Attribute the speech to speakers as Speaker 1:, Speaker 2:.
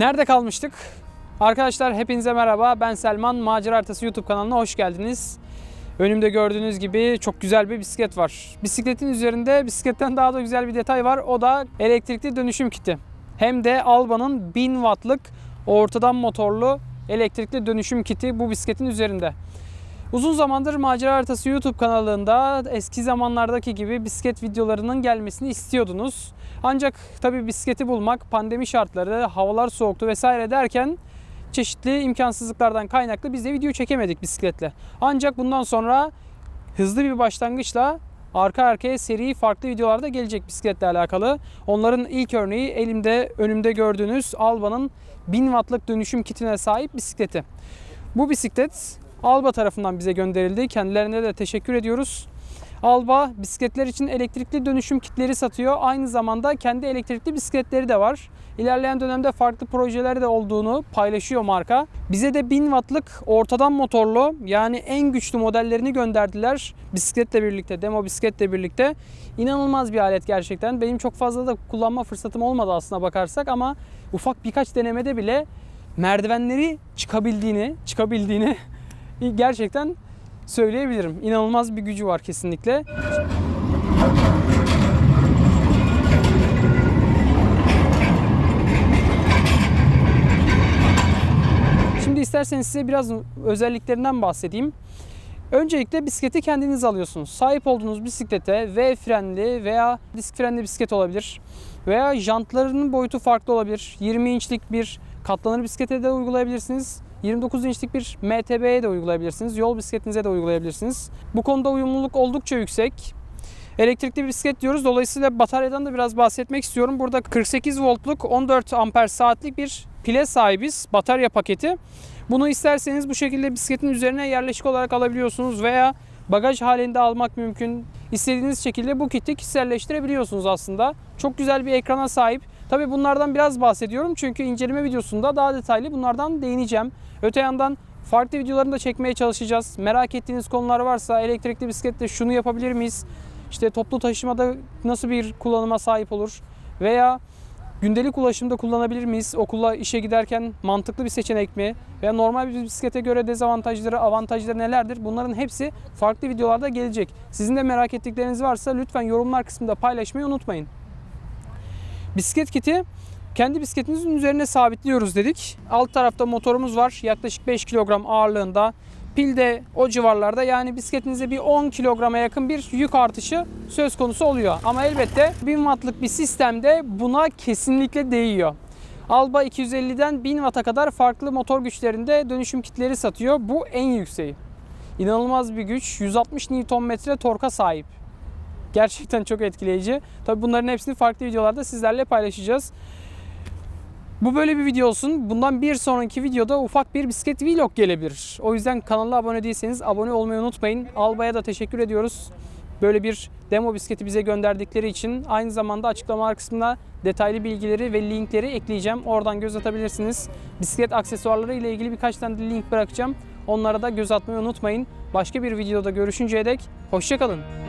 Speaker 1: Nerede kalmıştık? Arkadaşlar hepinize merhaba. Ben Selman. Macera Haritası YouTube kanalına hoş geldiniz. Önümde gördüğünüz gibi çok güzel bir bisiklet var. Bisikletin üzerinde bisikletten daha da güzel bir detay var. O da elektrikli dönüşüm kiti. Hem de Alba'nın 1000 wattlık ortadan motorlu elektrikli dönüşüm kiti bu bisikletin üzerinde. Uzun zamandır Macera Haritası YouTube kanalında eski zamanlardaki gibi bisiklet videolarının gelmesini istiyordunuz. Ancak tabi bisikleti bulmak, pandemi şartları, havalar soğuktu vesaire derken çeşitli imkansızlıklardan kaynaklı biz de video çekemedik bisikletle. Ancak bundan sonra hızlı bir başlangıçla arka arkaya seri farklı videolarda gelecek bisikletle alakalı. Onların ilk örneği elimde önümde gördüğünüz Alba'nın 1000 wattlık dönüşüm kitine sahip bisikleti. Bu bisiklet Alba tarafından bize gönderildi. Kendilerine de teşekkür ediyoruz. Alba bisikletler için elektrikli dönüşüm kitleri satıyor. Aynı zamanda kendi elektrikli bisikletleri de var. İlerleyen dönemde farklı projeleri de olduğunu paylaşıyor marka. Bize de 1000 wattlık ortadan motorlu yani en güçlü modellerini gönderdiler. Bisikletle birlikte, demo bisikletle birlikte. İnanılmaz bir alet gerçekten. Benim çok fazla da kullanma fırsatım olmadı aslına bakarsak ama ufak birkaç denemede bile merdivenleri çıkabildiğini, çıkabildiğini gerçekten söyleyebilirim. İnanılmaz bir gücü var kesinlikle. Şimdi isterseniz size biraz özelliklerinden bahsedeyim. Öncelikle bisikleti kendiniz alıyorsunuz. Sahip olduğunuz bisiklete V frenli veya disk frenli bisiklet olabilir. Veya jantlarının boyutu farklı olabilir. 20 inçlik bir katlanır bisiklete de uygulayabilirsiniz. 29 inçlik bir MTB'ye de uygulayabilirsiniz. Yol bisikletinize de uygulayabilirsiniz. Bu konuda uyumluluk oldukça yüksek. Elektrikli bisiklet diyoruz. Dolayısıyla bataryadan da biraz bahsetmek istiyorum. Burada 48 voltluk 14 amper saatlik bir pile sahibiz. Batarya paketi. Bunu isterseniz bu şekilde bisikletin üzerine yerleşik olarak alabiliyorsunuz veya bagaj halinde almak mümkün. İstediğiniz şekilde bu kiti kişiselleştirebiliyorsunuz aslında. Çok güzel bir ekrana sahip. Tabi bunlardan biraz bahsediyorum çünkü inceleme videosunda daha detaylı bunlardan değineceğim. Öte yandan farklı videolarını da çekmeye çalışacağız. Merak ettiğiniz konular varsa elektrikli bisiklette şunu yapabilir miyiz? İşte toplu taşımada nasıl bir kullanıma sahip olur? Veya gündelik ulaşımda kullanabilir miyiz? Okula, işe giderken mantıklı bir seçenek mi? Veya normal bir bisiklete göre dezavantajları, avantajları nelerdir? Bunların hepsi farklı videolarda gelecek. Sizin de merak ettikleriniz varsa lütfen yorumlar kısmında paylaşmayı unutmayın. Bisiklet kiti kendi bisikletinizin üzerine sabitliyoruz dedik. Alt tarafta motorumuz var. Yaklaşık 5 kilogram ağırlığında. Pil de o civarlarda yani bisikletinize bir 10 kilograma yakın bir yük artışı söz konusu oluyor. Ama elbette 1000 wattlık bir sistemde buna kesinlikle değiyor. Alba 250'den 1000 watt'a kadar farklı motor güçlerinde dönüşüm kitleri satıyor. Bu en yükseği. İnanılmaz bir güç. 160 Nm torka sahip. Gerçekten çok etkileyici. Tabi bunların hepsini farklı videolarda sizlerle paylaşacağız. Bu böyle bir video olsun. Bundan bir sonraki videoda ufak bir bisiklet vlog gelebilir. O yüzden kanala abone değilseniz abone olmayı unutmayın. Alba'ya da teşekkür ediyoruz. Böyle bir demo bisikleti bize gönderdikleri için aynı zamanda açıklama kısmına detaylı bilgileri ve linkleri ekleyeceğim. Oradan göz atabilirsiniz. Bisiklet aksesuarları ile ilgili birkaç tane de link bırakacağım. Onlara da göz atmayı unutmayın. Başka bir videoda görüşünceye dek hoşçakalın.